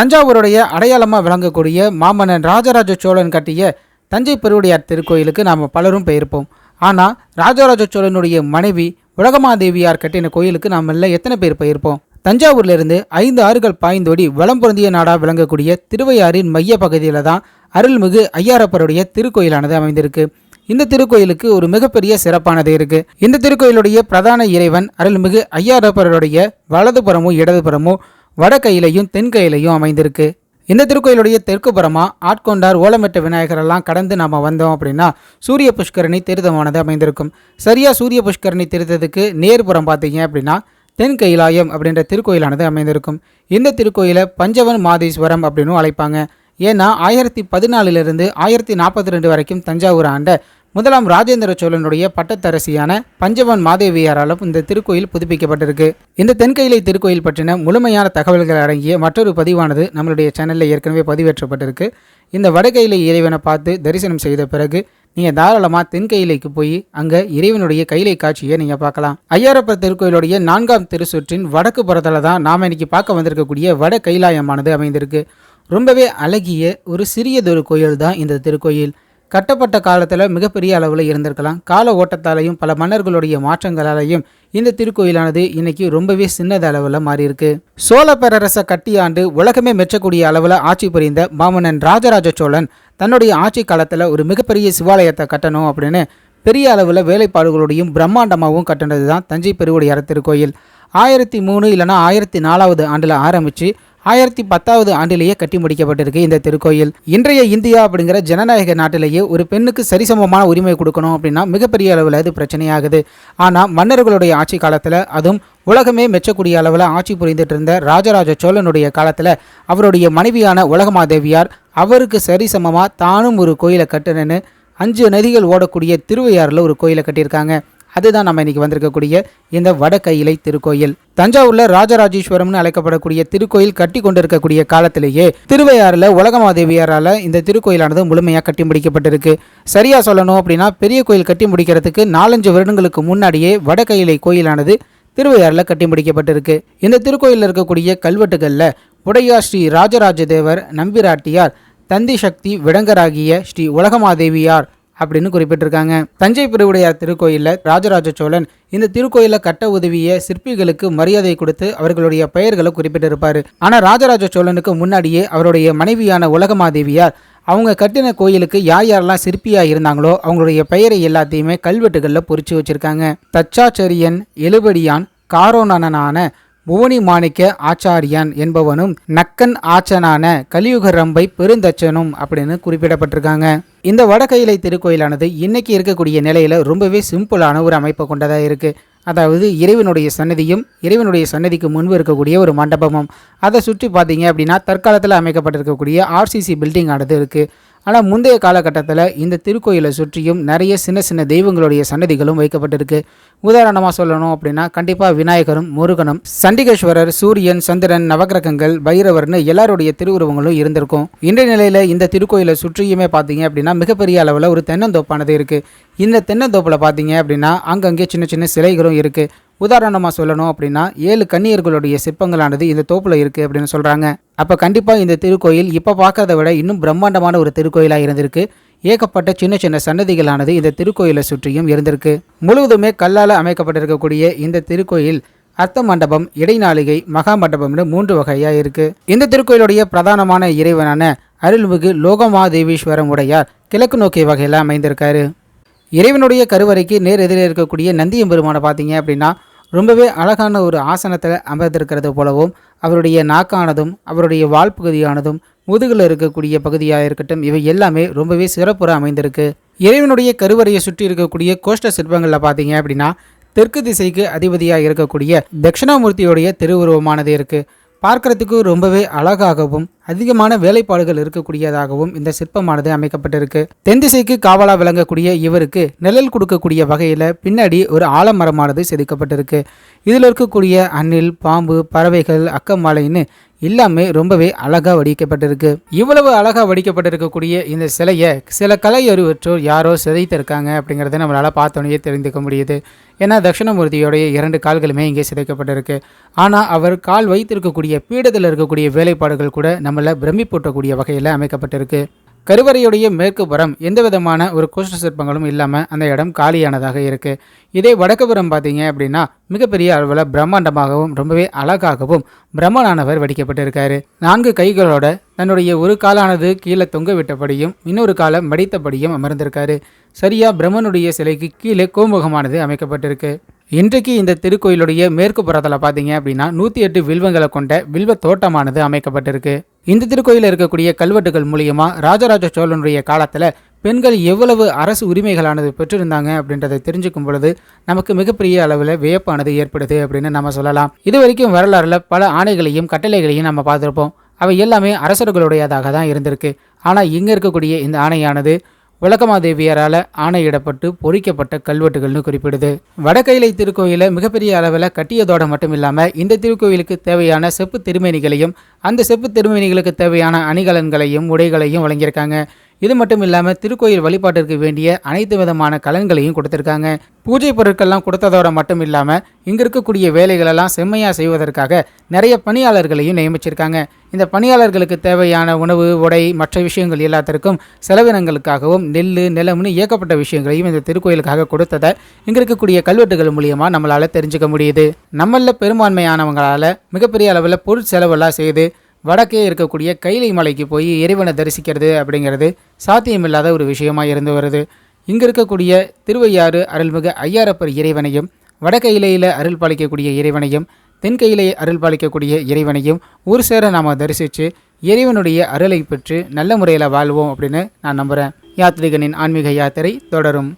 தஞ்சாவூருடைய அடையாளமாக விளங்கக்கூடிய மாமன்னன் ராஜராஜ சோழன் கட்டிய தஞ்சை பெருவுடையார் திருக்கோயிலுக்கு நாம் பலரும் போயிருப்போம். ஆனால் ராஜராஜ சோழனுடைய மனைவி உலகமாதேவியார் கட்டின கோயிலுக்கு நாம் எல்லாம் எத்தனை பேர் போயிருப்போம்? தஞ்சாவூர்லேருந்து ஐந்து ஆறுகள் பாய்ந்தோடி வளம் பொருந்திய நாடாக விளங்கக்கூடிய திருவையாறின் மைய பகுதியில் தான் அருள்மிகு ஐயாரப்பருடைய திருக்கோயிலானது அமைந்திருக்கு. இந்த திருக்கோயிலுக்கு ஒரு மிகப்பெரிய சிறப்பானது இருக்கு. இந்த திருக்கோயிலுடைய பிரதான இறைவன் அருள்மிகு ஐயாரப்பருடைய வலதுபுறமும் இடதுபுறமும் வடகையிலையும் தென்கையிலையும் அமைந்திருக்கு. இந்த திருக்கோயிலுடைய தெற்கு புறமா ஆட்கொண்டார் ஓலமிட்ட விநாயகரெல்லாம் கடந்து நாம வந்தோம் அப்படின்னா சூரிய புஷ்கரணி திருத்தமானது அமைந்திருக்கும். சரியா சூரிய புஷ்கரணி திருத்ததுக்கு நேர்புறம் பார்த்தீங்க அப்படின்னா தென் கைலாயம் அப்படின்ற திருக்கோயிலானது அமைந்திருக்கும். இந்த திருக்கோயிலை பஞ்சவன் மாதீஸ்வரம் அப்படின்னு அழைப்பாங்க. ஏன்னா ஆயிரத்தி பதினாலிலிருந்து ஆயிரத்தி நாற்பத்தி ரெண்டு வரைக்கும் தஞ்சாவூர் ஆண்ட முதலாம் ராஜேந்திர சோழனுடைய பட்டத்தரசியான பஞ்சவன் மாதேவியாராலும் இந்த திருக்கோயில் புதுப்பிக்கப்பட்டிருக்கு. இந்த தென்கையிலை திருக்கோயில் பற்றின முழுமையான தகவல்கள் அடங்கிய மற்றொரு பதிவானது நம்மளுடைய சேனலில் ஏற்கனவே பதிவேற்றப்பட்டிருக்கு. இந்த வடகையிலை இறைவனை பார்த்து தரிசனம் செய்த பிறகு நீங்கள் தாராளமாக தென்கையிலைக்கு போய் அங்கே இறைவனுடைய கைலை காட்சியை நீங்கள் பார்க்கலாம். ஐயாரப்பர் திருக்கோயிலுடைய நான்காம் திருச்சுற்றின் வடக்கு புறத்தில் தான் நாம் இன்னைக்கு பார்க்க வந்திருக்கக்கூடிய வட கைலாயமானது அமைந்திருக்கு. ரொம்பவே அழகிய ஒரு சிறியதொரு கோயில் தான் இந்த திருக்கோயில். கட்டப்பட்ட காலத்தில் மிகப்பெரிய அளவில் இருந்திருக்கலாம். கால ஓட்டத்தாலையும் பல மன்னர்களுடைய மாற்றங்களாலையும் இந்த திருக்கோயிலானது இன்னைக்கு ரொம்பவே சின்னது அளவில் மாறியிருக்கு. சோழ பேரரசை கட்டியாண்டு உலகமே மெச்சக்கூடிய அளவில் ஆட்சி புரிந்த மாமன்னன் ராஜராஜ சோழன் தன்னுடைய ஆட்சி காலத்தில் ஒரு மிகப்பெரிய சிவாலயத்தை கட்டணும் அப்படின்னு பெரிய அளவில் வேலைப்பாடுகளோடையும் பிரம்மாண்டமாகவும் கட்டினது தான் தஞ்சை பெருவுடையார் திருக்கோயில். ஆயிரத்தி மூணு இல்லைனா ஆயிரத்தி நாலாவது ஆண்டில் ஆரம்பித்து ஆயிரத்தி பத்தாவது ஆண்டிலேயே கட்டி முடிக்கப்பட்டிருக்கு இந்த திருக்கோயில். இன்றைய இந்தியா அப்படிங்கிற ஜனநாயக நாட்டிலேயே ஒரு பெண்ணுக்கு சரிசமமான உரிமை கொடுக்கணும் அப்படின்னா மிகப்பெரிய அளவில் அது பிரச்சனையாகுது. ஆனால் மன்னர்களுடைய ஆட்சி காலத்தில் அதுவும் உலகமே மெச்சக்கூடிய அளவில் ஆட்சி புரிந்துட்டு இருந்த ராஜராஜ சோழனுடைய காலத்தில் அவருடைய மனைவியான உலகமாதேவியார் அவருக்கு சரிசமமாக தானும் ஒரு கோயிலை கட்டணுன்னு அஞ்சு நதிகள் ஓடக்கூடிய திருவையாறில் ஒரு கோயிலை கட்டியிருக்காங்க. அதுதான் நம்ம இன்னைக்கு வந்திருக்கக்கூடிய இந்த வடகையிலை திருக்கோயில். தஞ்சாவூர்ல ராஜராஜேஸ்வரம்னு அழைக்கப்படக்கூடிய திருக்கோயில் கட்டி கொண்டிருக்கக்கூடிய காலத்திலேயே திருவையாறுல உலகமாதேவியாரால இந்த திருக்கோயிலானது முழுமையாக கட்டி முடிக்கப்பட்டிருக்கு. சரியா சொல்லணும் அப்படின்னா பெரிய கோயில் கட்டி முடிக்கிறதுக்கு நாலஞ்சு வருடங்களுக்கு முன்னாடியே வடகையிலை கோயிலானது திருவையாறில் கட்டி முடிக்கப்பட்டிருக்கு. இந்த திருக்கோயிலில் இருக்கக்கூடிய கல்வெட்டுகளில் உடையார் ஸ்ரீ ராஜராஜ தேவர் நம்பிராட்டியார் தந்தி சக்தி விடங்கராகிய ஸ்ரீ உலகமாதேவியார் அப்படின்னு குறிப்பிட்டிருக்காங்க. தஞ்சை பெருவுடையார் திருக்கோயிலில் ராஜராஜ சோழன் இந்த திருக்கோயிலில் கட்ட உதவிய சிற்பிகளுக்கு மரியாதை கொடுத்து அவர்களுடைய பெயர்களை குறிப்பிட்டிருப்பார். ஆனால் ராஜராஜ சோழனுக்கு முன்னாடியே அவருடைய மனைவியான உலகமாதேவியார் அவங்க கட்டின கோயிலுக்கு யார் யாரெல்லாம் சிற்பியாக இருந்தாங்களோ அவங்களுடைய பெயரை எல்லாத்தையுமே கல்வெட்டுகளில் பொறிச்சு வச்சிருக்காங்க. தச்சாச்சரியன் எழுபடியான் காரோணனான புவனி மாணிக்க ஆச்சாரியான் என்பவனும் நக்கன் ஆச்சனான கலியுக ரம்பை பெருந்தச்சனும் அப்படின்னு குறிப்பிடப்பட்டிருக்காங்க. இந்த வடகையிலை திருக்கோயிலானது இன்னைக்கு இருக்கக்கூடிய நிலையில ரொம்பவே சிம்பிளான ஒரு அமைப்பை கொண்டதாக இருக்கு. அதாவது இறைவனுடைய சன்னதியும் இறைவனுடைய சன்னதிக்கு முன்பு இருக்கக்கூடிய ஒரு மண்டபமும். அதை சுற்றி பார்த்தீங்க அப்படின்னா தற்காலத்தில் அமைக்கப்பட்டிருக்கக்கூடிய ஆர்சிசி பில்டிங் ஆனது இருக்குது ஆனால் முந்தைய காலகட்டத்தில் இந்த திருக்கோயிலை சுற்றியும் நிறைய சின்ன சின்ன தெய்வங்களுடைய சன்னதிகளும் வைக்கப்பட்டிருக்கு. உதாரணமாக சொல்லணும் அப்படின்னா கண்டிப்பாக விநாயகரும் முருகனும் சண்டிகேஸ்வரர் சூரியன் சந்திரன் நவகிரகங்கள் பைரவர்னு எல்லாருடைய திருவுருவங்களும் இருந்திருக்கும். இன்றைய நிலையில் இந்த திருக்கோயிலை சுற்றியுமே பார்த்தீங்க அப்படின்னா மிகப்பெரிய அளவில் ஒரு தென்னந்தோப்பானது இருக்குது இந்த தென்னந்தோப்பில் பார்த்தீங்க அப்படின்னா அங்கங்கே சின்ன சின்ன சிலைகளும் இருக்குது உதாரணமாக சொல்லணும் அப்படின்னா ஏழு கன்னியர்களுடைய சிற்பங்களானது இந்த தோப்பில் இருக்குது அப்படின்னு சொல்கிறாங்க அப்போ கண்டிப்பாக இந்த திருக்கோயில் இப்போ பார்க்கறத விட இன்னும் பிரம்மாண்டமான ஒரு திருக்கோயிலாக இருந்திருக்கு. ஏகப்பட்ட சின்ன சின்ன சன்னதிகளானது இந்த திருக்கோயிலை சுற்றியும் இருந்திருக்கு. முழுவதுமே கல்லால் அமைக்கப்பட்டிருக்கக்கூடிய இந்த திருக்கோயில் அர்த்த மண்டபம் இடைநாளிகை மகா மண்டபம்னு மூன்று வகையாக இருக்குது இந்த திருக்கோயிலுடைய பிரதானமான இறைவனான அருள்மிகு லோகமாதேவீஸ்வரம் உடையார் கிழக்கு நோக்கிய வகையில் அமைந்திருக்காரு. இறைவனுடைய கருவறைக்கு நேர் எதிரே இருக்கக்கூடிய நந்தியம் பெருமானை பார்த்தீங்க அப்படின்னா ரொம்பவே அழகான ஒரு ஆசனத்தில் அமர்ந்திருக்கிறது போலவும் அவருடைய நாக்கானதும் அவருடைய வால் பகுதியானதும் முதுகில் இருக்கக்கூடிய பகுதியாக இருக்கட்டும் இவை எல்லாமே ரொம்பவே சிறப்புற அமைந்திருக்கு. இறைவனுடைய கருவறையை சுற்றி இருக்கக்கூடிய கோஷ்ட சிற்பங்களில் பார்த்தீங்க அப்படின்னா தெற்கு திசைக்கு அதிபதியாக இருக்கக்கூடிய தட்சிணாமூர்த்தியுடைய திருவுருவமானது இருக்குது பார்க்கறதுக்கு ரொம்பவே அழகாகவும் அதிகமான வேலைப்பாடுகள் இருக்கக்கூடியதாகவும் இந்த சிற்பமானது அமைக்கப்பட்டிருக்கு. தென் திசைக்கு காவலா விளங்கக்கூடிய இவருக்கு நிழல் கொடுக்கக்கூடிய வகையில் பின்னாடி ஒரு ஆலமரமானது செதுக்கப்பட்டிருக்கு. இதில் இருக்கக்கூடிய அணில் பாம்பு பறவைகள் அக்கமாலைன்னு எல்லாமே ரொம்பவே அழகாக வடிக்கப்பட்டிருக்கு. இவ்வளவு அழகாக வடிக்கப்பட்டிருக்கக்கூடிய இந்த சிலையை சில கலை அறிவற்றோர் யாரோ சிதைத்திருக்காங்க அப்படிங்கிறத நம்மளால் பார்த்தோன்னே தெரிந்துக்க முடியுது. ஏன்னா தட்சிணமூர்த்தியோடைய இரண்டு கால்களுமே இங்கே சிதைக்கப்பட்டிருக்கு. ஆனால் அவர் கால் வைத்திருக்கக்கூடிய பீடத்தில் இருக்கக்கூடிய வேலைப்பாடுகள் கூட நம்மளை பிரமிப்பூட்டக்கூடிய வகையில் அமைக்கப்பட்டிருக்கு. கருவறையுடைய மேற்கு புறம் எந்த விதமான ஒரு கோஷ்ட சிற்பங்களும் இல்லாமல் அந்த இடம் காலியானதாக இருக்குது இதே வடக்குபுறம் பார்த்தீங்க அப்படின்னா மிகப்பெரிய அளவில் பிரம்மாண்டமாகவும் ரொம்பவே அழகாகவும் பிரம்மனானவர் வடிக்கப்பட்டிருக்காரு. நான்கு கைகளோட தன்னுடைய ஒரு காலானது கீழே தொங்க விட்டபடியும் இன்னொரு காலை மடித்தபடியும் அமர்ந்திருக்காரு. சரியா பிரம்மனுடைய சிலைக்கு கீழே கோமுகமானது அமைக்கப்பட்டிருக்கு. இன்றைக்கு இந்த திருக்கோயிலுடைய மேற்கு புறத்தில் பார்த்தீங்க அப்படின்னா நூற்றி எட்டு வில்வங்களை கொண்ட வில்வ தோட்டமானது அமைக்கப்பட்டிருக்கு. இந்த திருக்கோயிலில் இருக்கக்கூடிய கல்வெட்டுகள் மூலியமா ராஜராஜ சோழனுடைய காலத்தில் பெண்கள் எவ்வளவு அரசு உரிமைகளானது பெற்றிருந்தாங்க அப்படின்றத தெரிஞ்சுக்கும் பொழுது நமக்கு மிகப்பெரிய அளவில் வியப்பானது ஏற்படுது அப்படின்னு நம்ம சொல்லலாம். இது வரைக்கும் வரலாறுல பல ஆணைகளையும் கட்டளைகளையும் நம்ம பார்த்துருப்போம். அவை எல்லாமே அரசர்களுடையதாக தான் இருந்திருக்கு. ஆனால் இங்கே இருக்கக்கூடிய இந்த ஆணையானது விளக்கமாதேவியரால் ஆணையிடப்பட்டு பொறிக்கப்பட்ட கல்வெட்டுகள்னு குறிப்பிடுது. வடகைலை திருக்கோயிலை மிகப்பெரிய அளவில் கட்டியதோட மட்டும் இல்லாமல் இந்த திருக்கோயிலுக்கு தேவையான செப்பு திருமேனிகளையும் அந்த செப்பு திருமேனிகளுக்கு தேவையான அணிகலன்களையும் உடைகளையும் வழங்கியிருக்காங்க. இது மட்டும் இல்லாமல் திருக்கோயில் வழிபாட்டிற்கு வேண்டிய அனைத்து விதமான கலன்களையும் கொடுத்துருக்காங்க. பூஜை பொருட்கள்லாம் கொடுத்ததோட மட்டும் இல்லாமல் இங்கே இருக்கக்கூடிய வேலைகளெல்லாம் செம்மையாக செய்வதற்காக நிறைய பணியாளர்களையும் நியமிச்சிருக்காங்க. இந்த பணியாளர்களுக்கு தேவையான உணவு உடை மற்ற விஷயங்கள் எல்லாத்திற்கும் செலவினங்களுக்காகவும் நெல் நிலம்னு இயக்கப்பட்ட விஷயங்களையும் இந்த திருக்கோயிலுக்காக கொடுத்ததை இங்கே இருக்கக்கூடிய கல்வெட்டுகள் மூலியமாக நம்மளால் தெரிஞ்சுக்க முடியுது. நம்மளில் பெரும்பான்மையானவங்களால் மிகப்பெரிய அளவில் பொருள் செலவெல்லாம் செய்து வடக்கே இருக்கக்கூடிய கைலை மலைக்கு போய் இறைவனை தரிசிக்கிறது அப்படிங்கிறது சாத்தியமில்லாத ஒரு விஷயமாக இருந்து வருது. இங்கே இருக்கக்கூடிய திருவையாறு அருள்மிகு ஐயாரப்பர் இறைவனையும் வடகையிலையில் அருள் பாலிக்கக்கூடிய இறைவனையும் தென்கையிலே அருள் பாலிக்கக்கூடிய இறைவனையும் ஒரு சேர நாம் தரிசித்து இறைவனுடைய அருளை பெற்று நல்ல முறையில் வாழ்வோம் அப்படின்னு நான் நம்புகிறேன் யாத்ரிகனின் ஆன்மீக யாத்திரை தொடரும்.